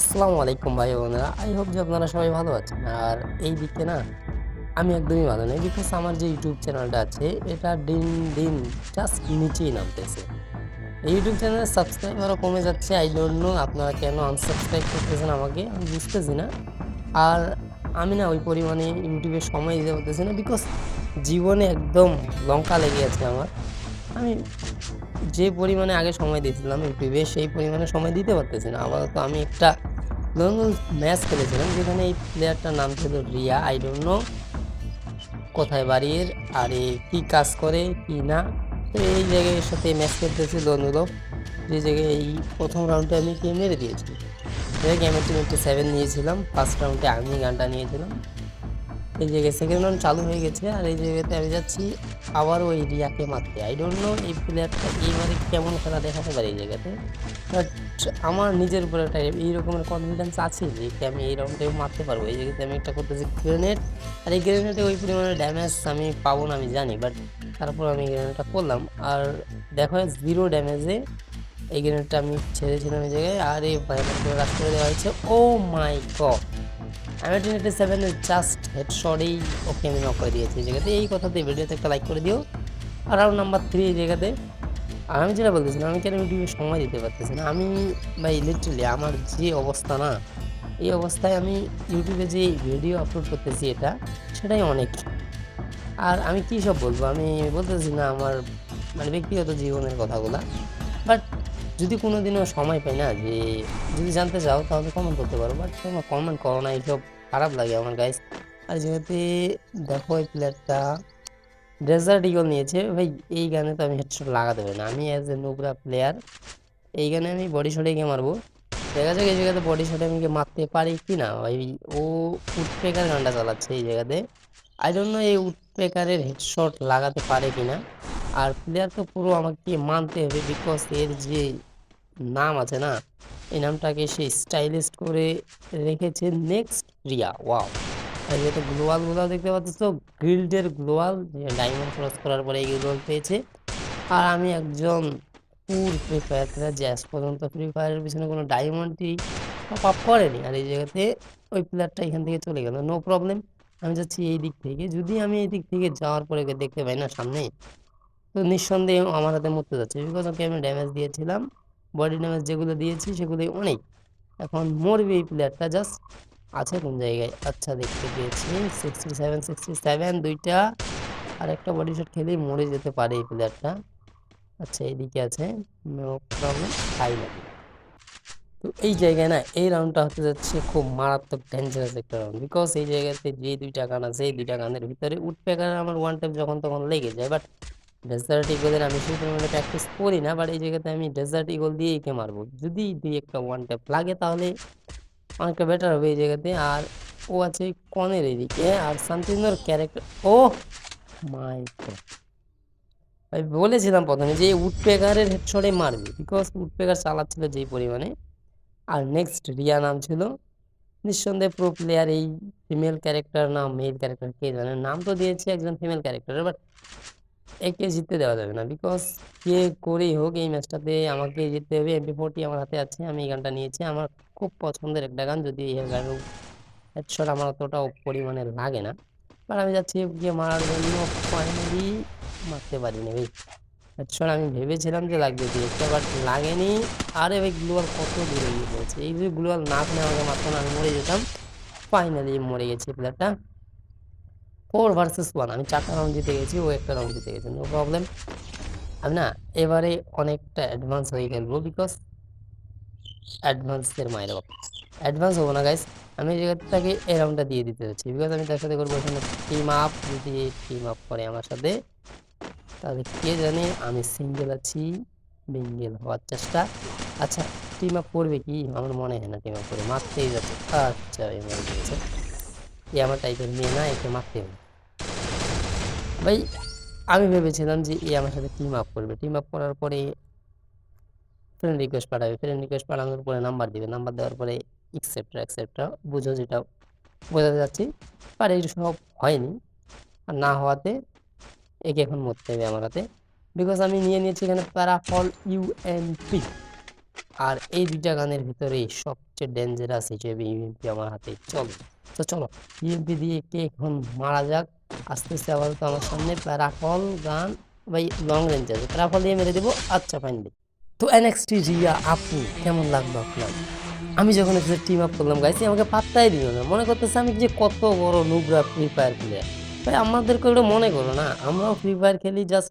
আসসালামু আলাইকুম ভাই বোনেরা। আই হোপ যে আপনারা সবাই ভালো আছেন। আর এই দিকে না, আমি একদমই ভালো নেই। বিকজ আমার যে ইউটিউব চ্যানেলটা আছে, এটা দিন দিন জাস্ট নিচেই নামতেছে। ইউটিউব চ্যানেলের সাবস্ক্রাইবারও কমে যাচ্ছে। আই ডোন্ট নো আপনারা কেন আনসাবস্ক্রাইব করতেছেন আমাকে, আমি বুঝতেছি না। আর আমি না ওই পরিমাণে ইউটিউবে সময় দিতে পারতেছি না। বিকজ জীবনে একদম লঙ্কা লেগে আছে আমার। আমি যে পরিমাণে আগে সময় দিয়েছিলাম ইউটিউবে সেই পরিমাণে সময় দিতে পারতেছি না। আপাতত আমি একটা ম্যাচ খেলেছিলাম, যেখানে এই প্লেয়ারটার নাম ছিল রিয়া। আই ডোন্ট নো কোথায় বাড়ির আর এ কী কাজ করে, কি না। তো এই জায়গায় সাথে ম্যাচ খেলতেছি অনুরোধ যে জায়গায় এই প্রথম রাউন্ডে আমি কে মেরে দিয়েছি। গেমের টোয়েন্টি সেভেন নিয়েছিলাম। ফার্স্ট রাউন্ডে আমি গানটা নিয়েছিলাম। এই জায়গায় সেকেন্ড রাউন্ড চালু হয়ে গেছে, আর এই জায়গাতে আমি যাচ্ছি আবার ওই রিয়াকে মারতে। আই ডোন্ট নো এই প্লেয়ারটা এইবারে কেমন খেলা দেখাতে পারে এই জায়গাতে। বাট আমার নিজের উপরে একটা এই রকমের কনফিডেন্স আছে যে আমি এই রাউন্ডে মারতে পারব। এই জায়গাতে আমি একটা করতেছি গ্রেনেড আর এই গ্রেনেডে ওই পরিমাণে ড্যামেজ আমি পাবো না, আমি জানি বাট তারপর আমি গ্রেনেডটা করলাম। আর দেখো জিরো ড্যামেজে এই গ্রেনেডটা আমি ছেড়েছিলাম এই জায়গায়। আর এই করে দেওয়া হয়েছে। ও মাই গড আমি টোয়েন্টি সেভেনের জাস্ট হেডশটেই ওকে আমি নক করে দিয়েছি জায়গাতে। এই কথাতে ভিডিওতে একটা লাইক করে দিও। আর রাউন্ড নাম্বার থ্রি এই জায়গাতে। আর আমি যেটা বলতেছিলাম আমি কেন ইউটিউবে সময় দিতে পারতেছি না? আমি ভাই লিটারালি আমার যে অবস্থা না, এই অবস্থায় আমি ইউটিউবে যে ভিডিও আপলোড করতেছি এটা, সেটাই অনেক। আর আমি কী সব বলব? আমি বলতেছি না আমার মানে ব্যক্তিগত জীবনের কথাগুলা। বাট যদি কোনো দিনও সময় পাই না যে যদি জানতে চাও তাহলে কমেন্ট করতে পারো। বাট তোমার কমেন্ট করো না, এইসব খারাপ লাগে আমার গাইস আর যেহেতু দেখো এই প্লেয়ারটা ডেজার্ট ইগল নিয়েছে, ভাই, এই গানে তো আমি হেডশট লাগাতে পারি না। আমি অ্যাজ এ নোবরা প্লেয়ার এই গানে আমি বডি শটে গিয়ে মারবো। দেখা যাক এই জায়গাতে বডি শটে আমি মারতে পারি কি না ভাই। ও উডপেকার গানটা চালাচ্ছে এই জায়গাতে। আই নো এই উডপেকারের হেডশট লাগাতে পারে কি না আর প্লেয়ার তো পুরো আমাকে মানতে হবে বিকজ এর যে নাম আছে না, এই নামটাকে সে স্টাইলিস্ট করে রেখেছে নেক্সট রিয়া। ওয়াও আর যেহেতু গ্লোয়াল গ্লোয়াল দেখতে পাচ্ছ তো গিল্ডের গ্লোয়াল ডায়মন্ড ক্রস করার পরে এই গ্লোয়াল পেয়েছে। আর আমি একজন পুর ফ্রি ফায়ার প্লেয়ার যে আজ পর্যন্ত ফ্রি ফায়ারের পিছনে কোনো ডায়মন্ডই টপ আপ করেনি। আর এই জায়গাতে ওই প্লেয়ারটা এখান থেকে চলে গেল। নো প্রবলেম আমি যাচ্ছি এই দিক থেকে। যদি আমি এই দিক থেকে যাওয়ার পরে দেখতে পাই না সামনে তো নিঃসন্দেহে আমার হাতে মরতে যাচ্ছে। বিকজ ওকে আমি ড্যামেজ দিয়েছিলাম? বডি ড্যামেজ যেগুলো দিয়েছি সেগুলোই অনেক। এখন মরবে এই প্লেয়ারটা জাস্ট আছে কোন জায়গায়? আচ্ছা দেখতে পেয়েছি। সিক্সটি সেভেন সিক্সটি সেভেন দুইটা। আর একটা বডি শট খেলেই মরে যেতে পারে এই প্লেয়ারটা আচ্ছা এইদিকে আছে। নো প্রবলেম খাই না তো এই জায়গায় না, এই রাউন্ডটা হতে যাচ্ছে খুব মারাত্মক ডেঞ্জারাস একটা রাউন্ড বিকজ এই জায়গাতে যে দুইটা গান আছে, এই দুইটা গানের ভিতরে উঠপেকার আমার ওয়ান টাইম যখন তখন লেগে যায়। বাট ডেজার্ট ইগলের আমি সেই পরিমাণে প্র্যাকটিস করি না বাট এই জায়গাতে আমি ডেজার্ট ইগল দিয়েই কে মারবো। যদি দুই একটা ওয়ান ট্যাপ লাগে তাহলে অনেকটা বেটার হবে এই জায়গাতে। আর ও আছে কনের এদিকে, আর শান্তিন্দর ক্যারেক্টার ও! মাই আমি বলেছিলাম প্রথমে যে উডপেকারের হেডশটে মারবে বিকজ উডপেকার চালাচ্ছিল যেই পরিমাণে। আর নেক্সট রিয়া নাম ছিল। নিঃসন্দেহে প্রো প্লেয়ার এই ফিমেল ক্যারেক্টার নাম মেল ক্যারেক্টার কে জানে, নাম তো দিয়েছে একজন ফিমেল ক্যারেক্টারের বাট একে জিততে দেওয়া যাবে না। বিকজ কে করেই হোক এই ম্যাচটাতে আমাকে জিততে হবে। এমপি ফোরটি আমার হাতে আছে, আমি এই গানটা নিয়েছি। আমার খুব পছন্দের একটা গান, যদি এই গানের হেডশট আমার অতটা পরিমাণে লাগে না। বাট আমি যাচ্ছি গিয়ে মারার জন্য ফাইনালি মারতে পারিনি ভাই হেডশট আমি ভেবেছিলাম যে লাগবে দিয়ে একটা বাট লাগেনি। আরে ভাই গ্লোয়াল কত দূরে গিয়ে পড়েছে। এই যে গ্লোয়াল না পেলে আমাকে মারতো না, আমি মরে যেতাম। ফাইনালি মরে গেছে প্লেয়ারটা ফোর ভার্সেস ওয়ান আমি চারটা রাউন্ড জিতে গেছি, ও একটা রাউন্ড জিতে গেছে নো প্রবলেম আমি না, এবারে অনেকটা অ্যাডভান্স হয়ে খেলব বিকজ অ্যাডভান্সের মায়ের বাপ। অ্যাডভান্স হব না গাইস আমি এই জায়গাটাকে এই রাউন্ডটা দিয়ে দিতে হচ্ছে বিকজ আমি তার সাথে করব এখানে টিম আপ যদি টিম আপ করে আমার সাথে, তাহলে কে জানে আমি সিঙ্গেল আছি বিঙ্গেল হওয়ার চেষ্টা। আচ্ছা টিম আপ করবে কি? আমার মনে হয় না টিম আপ করে মারতেই যাচ্ছে। আচ্ছা এবার দিয়েছে এ আমার টাইপের মেয়ে না, একে মারতে হবে। ভাই, আমি ভেবেছিলাম যে এ আমার সাথে টিম আপ করবে। টিম আপ করার পরে ফ্রেন্ড রিকোয়েস্ট পাঠাবে। ফ্রেন্ড রিকোয়েস্ট পাঠানোর পরে নাম্বার দিবে। নাম্বার দেওয়ার পরে এক্সেপ্টরা এক্সেপ্টরা বুঝো যেটা বোঝাতে যাচ্ছি এই সব হয়নি। আর না হওয়াতে একে এখন মরতে হবে আমার হাতে। বিকজ আমি নিয়ে নিয়েছি এখানে প্যারাফল ইউএনপি আর এই দুইটা গানের ভিতরে সবচেয়ে ডেঞ্জারাস হিসেবে ইউএমপি আমার হাতে। চলো, তো চলো ইউএমপি দিয়ে কে এখন মারা যাক? আস্তে আস্তে আপাতত আমার সামনে প্যারাফল গান, ভাই লং রেঞ্জ আছে। প্যারাফল দিয়ে মেরে দেবো। আচ্ছা ফাইন তো এনএক্সটি রিয়া আপু, কেমন লাগল আপনার? আমি যখন এসে টিম আপ করলাম গাইছি আমাকে পাত্তাই দিল না। মনে করতেছে আমি যে কত বড় নুবরা ফ্রি ফায়ার প্লেয়ার ভাই, আমাদেরকে ওটা মনে করো না। আমরাও ফ্রি ফায়ার খেলি জাস্ট